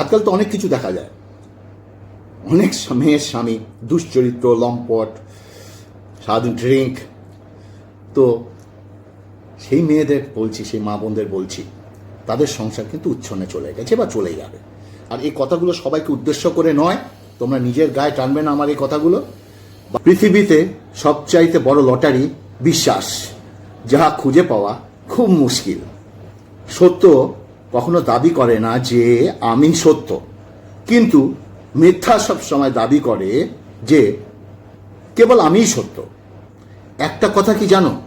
আজকাল তো অনেক কিছু দেখা যায়। অনেক মেয়ের স্বামী, দুশ্চরিত্র, লম্পট, সারাদিন ড্রিঙ্ক তো সেই মেয়েদের বলছি, সেই মা বোনদের বলছি, তাদের সংসার কিন্তু উচ্ছন্নে চলে গেছে বা চলে যাবে। আর এই কথাগুলো সবাইকে উদ্দেশ্য করে নয়, তোমরা নিজের গায়ে টানবে না আমার এই কথাগুলো। পৃথিবীতে সবচাইতে বড় লটারি বিশ্বাস, যাহা খুঁজে পাওয়া খুব মুশকিল। সত্য কখনো দাবি করে না যে আমি সত্য। কিন্তু মিথ্যা সব সময় দাবি করে যে কেবল আমিই সত্য। একটা কথা কি জানো?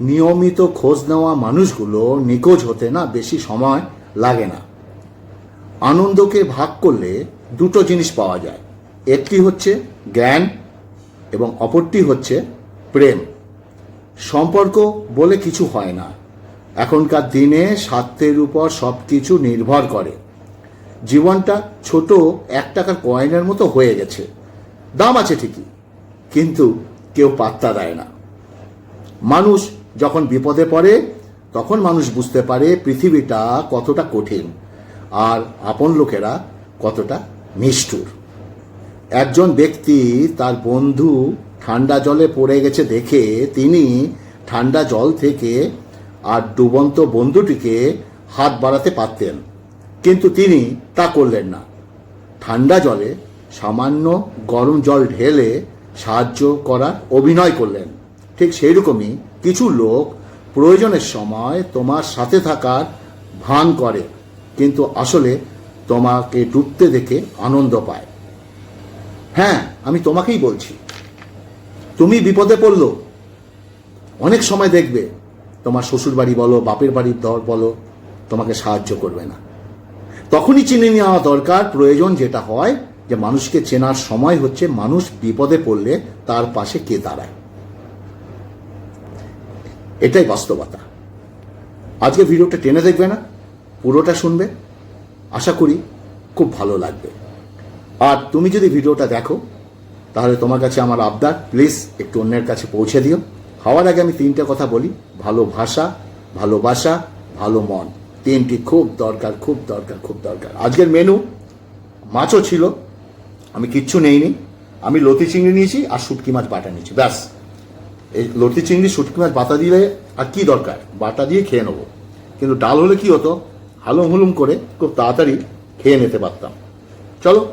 নিয়মিত খোঁজ নেওয়া মানুষগুলো নিখোঁজ হতে না বেশি সময় লাগে না। আনন্দকে ভাগ করলে দুটো জিনিস পাওয়া যায়। একটি হচ্ছে জ্ঞান এবং অপরটি হচ্ছে প্রেম। সম্পর্ক বলে কিছু হয় না। এখনকার দিনে স্বার্থের উপর সব কিছু নির্ভর করে। জীবনটা ছোট এক টাকার কয়েনের মতো হয়ে গেছে। দাম আছে ঠিকই, কিন্তু কেউ পাত্তা দেয় না। মানুষ যখন বিপদে পড়ে, তখন মানুষ বুঝতে পারে পৃথিবীটা কতটা কঠিন আর আপন লোকেরা কতটা নিষ্ঠুর। একজন ব্যক্তি তার বন্ধু ঠান্ডা জলে পড়ে গেছে দেখে তিনি ঠান্ডা জল থেকে আর ডুবন্ত বন্ধুটিকে হাত বাড়াতে পারতেন, কিন্তু তিনি তা করলেন না। ঠান্ডা জলে সামান্য গরম জল ঢেলে সাহায্য করার অভিনয় করলেন। ঠিক সেই রকমই কিছু লোক প্রয়োজনের সময় তোমার সাথে থাকার ভান করে, কিন্তু আসলে তোমাকে ডুবতে দেখে আনন্দ পায়। হ্যাঁ আমি তোমাকেই বলছি। তুমি বিপদে পড়ল। অনেক সময় দেখবে তোমার শ্বশুর বাড়ি বলো, বাপের বাড়ির দর বলো, তোমাকে সাহায্য করবে না। তখনই চিনে নেওয়া দরকার, প্রয়োজন যেটা হয়, যে মানুষকে চেনার সময় হচ্ছে মানুষ বিপদে পড়লে তার পাশে কে দাঁড়ায়। এটাই বাস্তবতা। আজকে ভিডিওটা টেনে দেখবে না, পুরোটা শুনবে। আশা করি খুব ভালো লাগবে। আর তুমি যদি ভিডিওটা দেখো, তাহলে তোমার কাছে আমার আবদার, প্লিজ একটু অন্যের কাছে পৌঁছে দিও। হওয়ার আগে আমি তিনটে কথা বলি। ভালো ভাষা ভালোবাসা ভালো মন। তিনটি খুব দরকার খুব দরকার খুব দরকার। আজকের মেনু মাছও ছিল। আমি কিচ্ছু নেইনি। আমি লতি চিংড়ি নিয়েছি আর শুটকি মাছ বাটা নিয়েছি। ব্যাস। এই লতি চিংড়ি, শুটকি মাছ বাটা দিলে আর কি দরকার? বাটা দিয়ে খেয়ে নেব। কিন্তু ডাল হলে কি হতো? হালুম হুলুম করে খুব তাড়াতাড়ি খেয়ে নিতে পারতাম। চলো,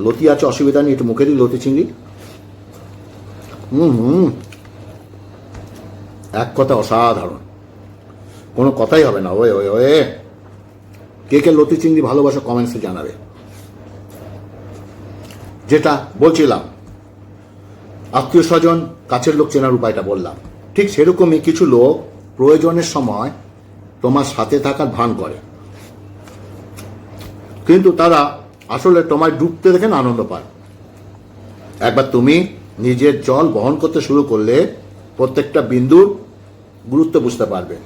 লতি আছে, অসুবিধা নেই, একটু মুখে দিই লতি চিংড়ি। হুম হুম। এক কথা অসাধারণ। কোনো কথাই হবে না। ওয়ে ওয়ে ওয়ে। কে কে লতি চিংড়ি ভালোবাসা কমেন্টসে জানাবে। যেটা বলছিলাম, আত্মীয় স্বজন কাছের লোক চেনার উপায়টা বললাম। ঠিক সেরকমই কিছু লোক প্রয়োজনের সময় তোমার সাথে থাকার ভান করে। কিন্তু তারা আসলে তোমায় ডুবতে দেখে না আনন্দ পায়। একবার তুমি নিজের জল বহন করতে শুরু করলে প্রত্যেকটা বিন্দুর গুরুত্ব বুঝতে পারবে।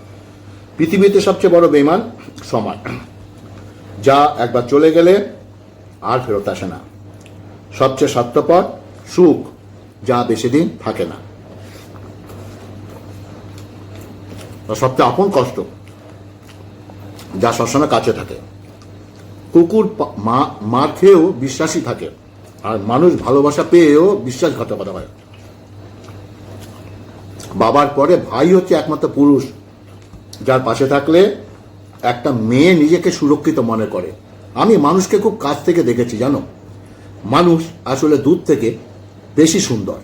পৃথিবীতে সবচেয়ে বড় বেমান সময় যা একবার চলে গেলে আর ফেরত আসে না। সবচেয়ে স্বার্থপর সুখ, যা বেশি দিন থাকে না। সবচেয়ে আপন কষ্ট, যা সবসময় কাছে থাকে। কুকুর মা মার খেয়েও বিশ্বাসী থাকে, আর মানুষ ভালোবাসা পেয়েও বিশ্বাসঘাতকতা হয়। বাবার পরে ভাই হচ্ছে একমাত্র পুরুষ, যার পাশে থাকলে একটা মেয়ে নিজেকে সুরক্ষিত মনে করে। আমি মানুষকে খুব কাছ থেকে দেখেছি, জানো? মানুষ আসলে দূর থেকে বেশি সুন্দর।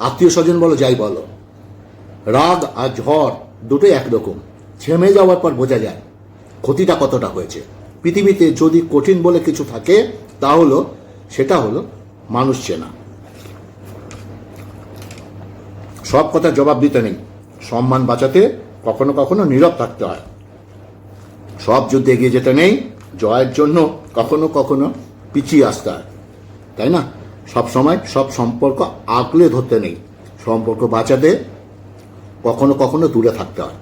আত্মীয় স্বজন বলো, যাই বলো। রাগ আর ঝড় দুটোই একরকম। ছেমে যাওয়ার পর বোঝা যায় ক্ষতিটা কতটা হয়েছে। পৃথিবীতে যদি কঠিন বলে কিছু থাকে, তা হলো, সেটা হলো মানুষ চেনা। সব কথা জবাব দিতে নেই। সম্মান বাঁচাতে কখনো কখনো নীরব থাকতে হয়। সব যুদ্ধে এগিয়ে যেতে নেই, জয়ের জন্য কখনো কখনো পিছিয়ে আসতে হয়। তাই না? সব সময় সব সম্পর্ক আগলে ধরতে নেই। সম্পর্ক বাঁচাতে কখনো কখনো দূরে থাকতে হয়।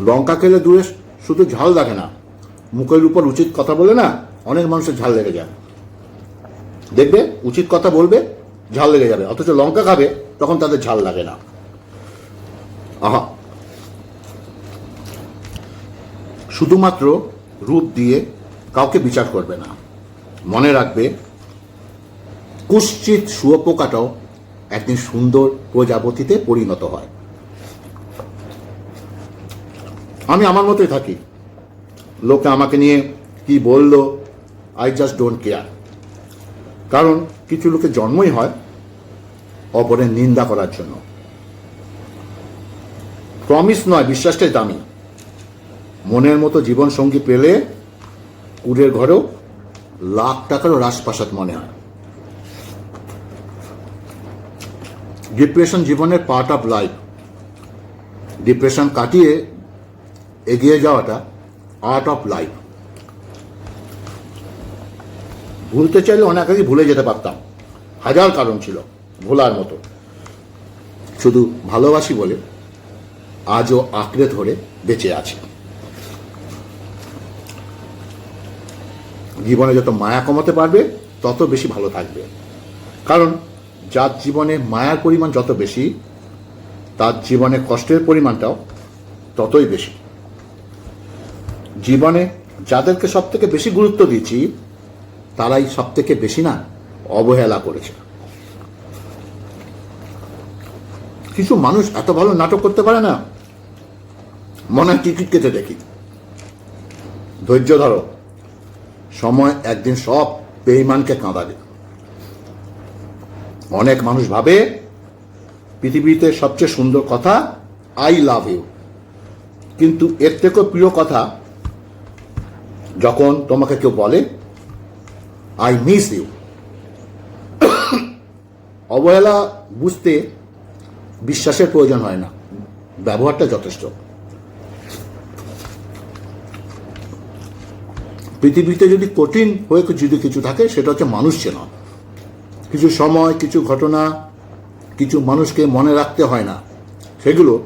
লঙ্কা খেলে দূরে শুধু ঝাল দেখে না। মুখের উপর উচিত কথা বলে না, অনেক মানুষের ঝাল লেগে যায়। দেখবে, উচিত কথা বলবে ঝাল লেগে যাবে। অথচ লঙ্কা খাবে, তখন তাদের ঝাল লাগে না। আহা। শুধুমাত্র রূপ দিয়ে কাউকে বিচার করবে না। মনে রাখবে কুশ্চিত শুয়োপোকাটাও একদিন সুন্দর প্রজাপতিতে পরিণত হয়। আমি আমার মতোই থাকি। লোকে আমাকে নিয়ে কি বলল আই জাস্ট ডোন্ট কেয়ার কারণ কিছু লোকের জন্মই হয় অপরের নিন্দা করার জন্য। প্রমিস নয়, বিশ্বাসটাই দামি। মনের মতো জীবন সঙ্গী পেলে কুড়ের ঘরেও লাখ টাকারও রাজপ্রাসাদ মনে হয়। ডিপ্রেশন জীবনের পার্ট অফ লাইফ ডিপ্রেশন কাটিয়ে এগিয়ে যাওয়াটা আর্ট অফ লাইফ ভুলতে চাইলে অনেক আগে ভুলে যেতে পারতাম। হাজার কারণ ছিল, ভোলার মতো। শুধু ভালোবাসি বলে আজও আঁকড়ে ধরে বেঁচে আছি। জীবনে যত মায়া কমাতে পারবে, তত বেশি ভালো থাকবে। কারণ যার জীবনে মায়ার পরিমাণ যত বেশি, তার জীবনে কষ্টের পরিমাণটাও ততই বেশি। জীবনে যাদেরকে সব থেকে বেশি গুরুত্ব দিচ্ছি তারাই সব থেকে বেশি না, অবহেলা করেছে। কিছু মানুষ এত ভালো নাটক করতে পারে না? মনে হয় টিকিট কেটে দেখি। ধৈর্য ধরো, সময় একদিন সব বেইমানকে কাঁদাবে অনেক মানুষ ভাবে, পৃথিবীতে সবচেয়ে সুন্দর কথা আই লাভ ইউ কিন্তু এর থেকেও প্রিয় কথা, যখন তোমাকে কেউ বলে আই মিস ইউ অবহেলা বুঝতে বিশ্বাসের প্রয়োজন হয় না। ব্যবহারটা যথেষ্ট। পৃথিবীতে যদি কঠিন হয়ে যদি কিছু থাকে, সেটা হচ্ছে মানুষ চেনা কিছু সময়, কিছু ঘটনা, কিছু মানুষকে মনে রাখতে হয় না। সেগুলো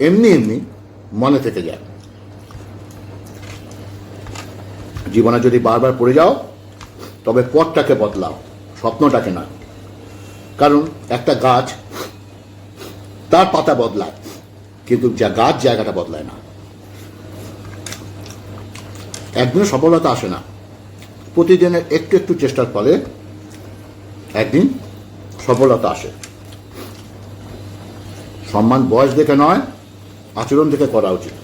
এমনি এমনি মনে থেকে যায়। জীবনে যদি বারবার পড়ে যাও তবে পথটাকে বদলাও, স্বপ্নটাকে না কারণ একটা গাছ তার পাতা বদলায়, কিন্তু যা গাছ জায়গাটা বদলায় না। একদিনে সফলতা আসে না। প্রতিদিনের একটু একটু চেষ্টার ফলে একদিন সফলতা আসে। সম্মান বয়স দেখে নয়, আচরণ দেখে করা উচিত।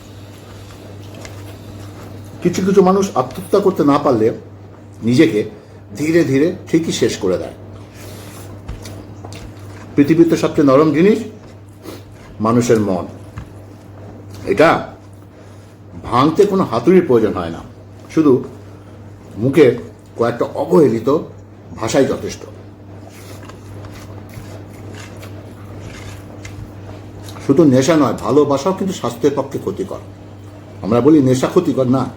কিছু কিছু মানুষ আত্মহত্যা করতে না পারলে নিজেকে ধীরে ধীরে ঠিকই শেষ করে দেয়। পৃথিবীতে সবচেয়ে নরম জিনিস, মানুষের মন। এটা ভাঙতে কোনো হাতুড়ির প্রয়োজন হয় না। শুধু মুখে কয়েকটা অবহেলিত ভাষাই যথেষ্ট। শুধু নেশা নয়, ভালোবাসাও কিন্তু স্বাস্থ্যের পক্ষে ক্ষতিকর। আমরা বলি নেশা ক্ষতিকর না।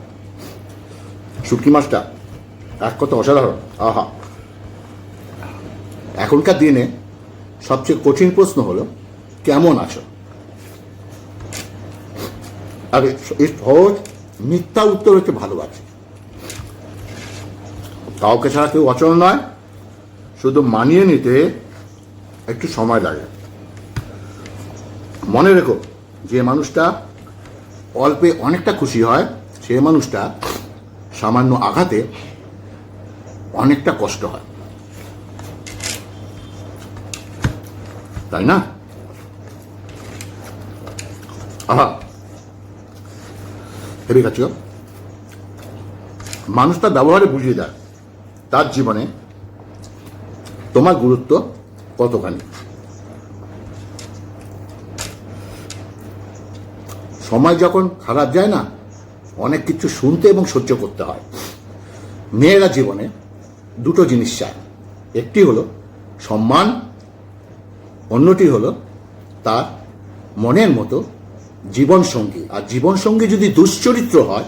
শুটকি মাছটা এক কথা অসাধারণ, আহা। এখনকার দিনে সবচেয়ে কঠিন প্রশ্ন হলো, কেমন আছো? আর সহজ মিথ্যা উত্তর হচ্ছে ভালো আছে কাউকে ছাড়া কেউ অচল নয়, শুধু মানিয়ে নিতে একটু সময় লাগে। মনে রেখো, যে মানুষটা অল্পে অনেকটা খুশি হয়, সে মানুষটা সামান্য আঘাতে অনেকটা কষ্ট হয়। তাই না? আহা। হেবি। মানুষ তার ব্যবহারে বুঝিয়ে দেয়। তার জীবনে তোমার গুরুত্ব কতখানি? সময় যখন খারাপ যায় না, অনেক কিছু শুনতে এবং সহ্য করতে হয়। মেয়েরা জীবনে দুটো জিনিস চায় একটি হলো সম্মান, অন্যটি হলো তার মনের মতো জীবন সঙ্গী আর জীবন সঙ্গী যদি দুশ্চরিত্র হয়,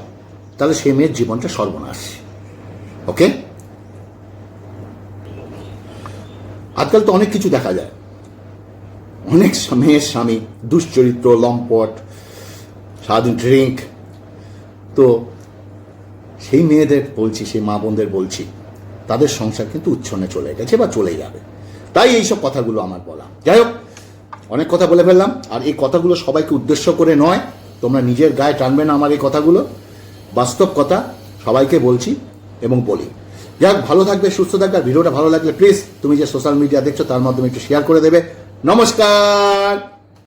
তাহলে সে মেয়ের জীবনটা সর্বনাশ। ওকে? আজকাল তো অনেক কিছু দেখা যায়। অনেক মেয়ের স্বামী দুশ্চরিত্র, লম্পট, সারাদিন ড্রিঙ্ক। তো সেই মেয়েদের বলছি, সেই মা বোনদের বলছি তাদের সংসার কিন্তু উচ্ছনে চলে গেছে বা চলে যাবে। তাই এইসব কথাগুলো আমার বলা। যাই হোক অনেক কথা বলে ফেললাম, আর এই কথাগুলো সবাইকে উদ্দেশ্য করে নয়। তোমরা নিজের গায়ে টানবে না আমার এই কথাগুলো। বাস্তব কথা সবাইকে বলছি এবং বলি। যাক, ভালো থাকবে, সুস্থ থাকবে, আর ভিডিওটা ভালো লাগলে প্লিজ তুমি যে সোশ্যাল মিডিয়া দেখছ তার মাধ্যমে একটু শেয়ার করে দেবে। নমস্কার!